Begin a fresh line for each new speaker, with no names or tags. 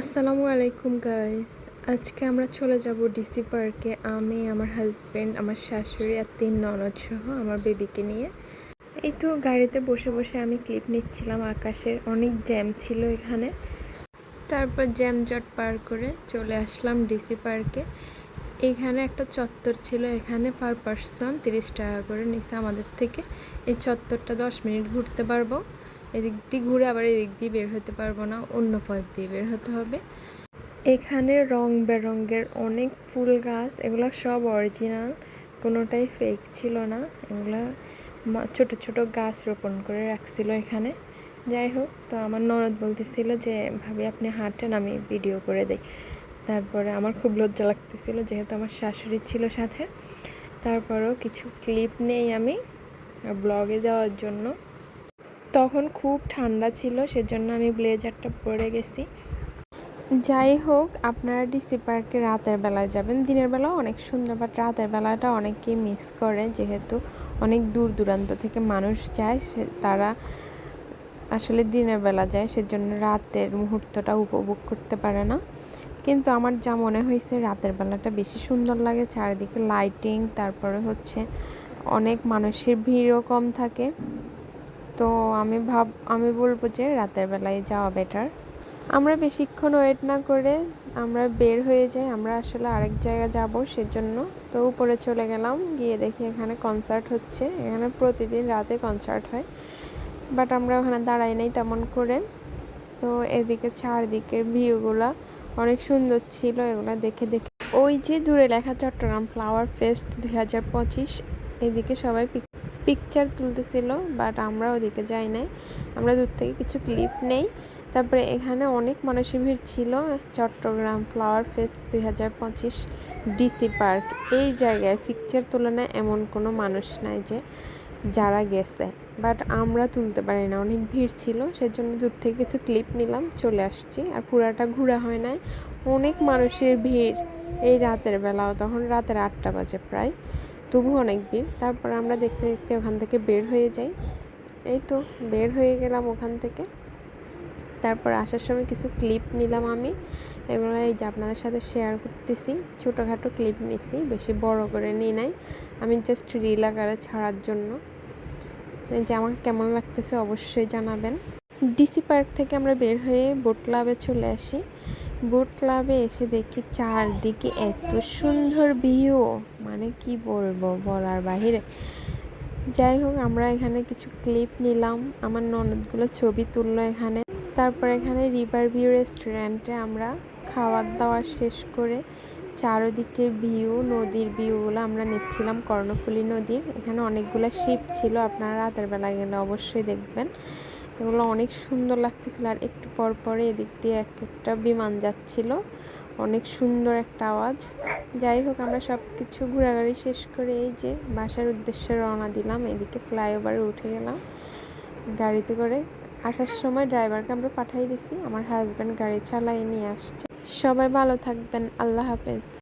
আসসালামু আলাইকুম গাইস আজকে আমরা চলে যাব ডিসি পার্কে আমি, আমার হাজব্যান্ড আমার শাশুড়ি আর তিন ননদ সহ আমার বেবিকে নিয়ে। এই তো গাড়িতে বসে বসে আমি ক্লিপ নিচ্ছিলাম আকাশের। অনেক জ্যাম ছিল এখানে। তারপর জ্যাম জট পার করে চলে আসলাম ডিসি পার্কে এখানে একটা চত্বর ছিল, এখানে পার পার্সন তিরিশ টাকা করে নিছে আমাদের থেকে। এই চত্বরটা দশ মিনিট ঘুরতে পারব। এদিক দিয়ে ঘুরে আবার এদিক দিয়ে বের হতে পারব না, অন্য পথ দিয়ে বের হতে হবে। এখানে রং বেরঙের অনেক ফুল গাছ, এগুলো সব অরিজিনাল কোনোটাই ফেক ছিল না। এগুলো ছোট ছোট গাছ রোপণ করে রাখছিল এখানে। যাই হোক, তো আমার ননদ বলতেছিল যে, ভাবি, আপনি হাঁটেন, আমি ভিডিও করে দেই। তারপরে আমার খুব লজ্জা লাগতেছিল, যেহেতু আমার শাশুড়ি ছিল সাথে। তারপরেও কিছু ক্লিপ নেই আমি ব্লগে দেওয়ার জন্য। তখন খুব ঠান্ডা ছিল, সেজন্য আমি ব্লেজারটা পরে গেছি। যাই হোক, আপনারা ডিসি পার্কে রাতের বেলায় যাবেন। দিনের বেলাও অনেক সুন্দর বাট রাতের বেলাটা অনেকেই মিস করে, যেহেতু অনেক দূর দূরান্ত থেকে মানুষ যায়, সে তারা আসলে দিনের বেলা যায়, সেজন্য রাতের মুহূর্তটা উপভোগ করতে পারে না। কিন্তু আমার যা মনে হয়েছে, রাতের বেলাটা বেশি সুন্দর লাগে, চারিদিকে লাইটিং তারপরে হচ্ছে অনেক মানুষের ভিড়ও কম থাকে। তো আমি ভাব, আমি বলব যে রাতের বেলায় যাওয়া বেটার আমরা বেশিক্ষণ ওয়েট না করে আমরা বের হয়ে যাই, আমরা আসলে আরেক জায়গা যাব সেজন্য। তো উপরে চলে গেলাম, গিয়ে দেখি এখানে কনসার্ট হচ্ছে। এখানে প্রতিদিন রাতে কনসার্ট হয়। বাট আমরা ওখানে দাঁড়াই নাই তেমন করে। তো এদিকে চারদিকের ভিউগুলা অনেক সুন্দর ছিল, এগুলো দেখে দেখে। ওই যে দূরে লেখা চট্টগ্রাম ফ্লাওয়ার ফেস্ট দুই হাজার পঁচিশ, এদিকে সবাই পিকচার তুলতেছিল বাট আমরা ওদিকে যাই নাই। আমরা দূর থেকে কিছু ক্লিপ নেই। তারপরে এখানে অনেক মানুষের ভিড় ছিল। চট্টগ্রাম ফ্লাওয়ার ফেস্ট দুই হাজার পঁচিশ ডিসি পার্ক এই জায়গায় পিকচার তুলনায় এমন কোনো মানুষ নাই যে যারা গেছে। বাট আমরা তুলতে পারি না। অনেক ভিড় ছিল, সেজন্য দূর থেকে কিছু ক্লিপ নিলাম, চলে আসছি। আর পুরাটা ঘোরা হয় নাই। অনেক মানুষের ভিড় এই রাতের বেলাও, তখন রাতের আটটা বাজে প্রায়। তবু অনেক ভিড়। তারপর আমরা দেখতে দেখতে ওখান থেকে বের হয়ে যাই। এই তো, বের হয়ে গেলাম ওখান থেকে। তারপর আসার সময় কিছু ক্লিপ নিলাম আমি। এগুলো এই যে আপনাদের সাথে শেয়ার করতেছি। ছোটোখাটো ক্লিপ নিছি, বেশি বড় করে নিই নাই। আমি জাস্ট রিল আকারে ছাড়ার জন্য। এই যে আমার কেমন লাগতেছে অবশ্যই জানাবেন। ডিসি পার্ক থেকে আমরা বের হয়ে বোট ক্লাবে চলে আসি। বোট ক্লাবে এসে দেখি চারদিকে এত সুন্দর ভিউ মানে কি বলব বলার বাহিরে। যাই হোক, আমরা এখানে কিছু ক্লিপ নিলাম। আমার ননদগুলো ছবি তুললো এখানে। তারপর এখানে রিভার ভিউ রেস্টুরেন্টে আমরা খাওয়ার দাওয়া শেষ করে চারোদিকে ভিউ নদীর ভিউগুলো আমরা নিচ্ছিলাম, কর্ণফুলী নদীর। এখানে অনেকগুলো শিপ ছিল, আপনারা রাতের বেলা গেলে অবশ্যই দেখবেন। এগুলো অনেক সুন্দর লাগতেছিল আর একটু পর পরে এদিক দিয়ে এক একটা বিমান যাচ্ছিল। অনেক সুন্দর একটা আওয়াজ। যাই হোক, আমরা সব কিছু ঘোরাঘুরি শেষ করে এই যে বাসার উদ্দেশ্যে রওনা দিলাম। এদিকে ফ্লাইওভারে উঠে গেলাম। গাড়িতে করে আসার সময় ড্রাইভারকে আমরা পাঠিয়ে দিছি। আমার হাজব্যান্ড গাড়ি চালাই নিয়ে আসছে। সবাই ভালো থাকবেন। আল্লাহ হাফেজ।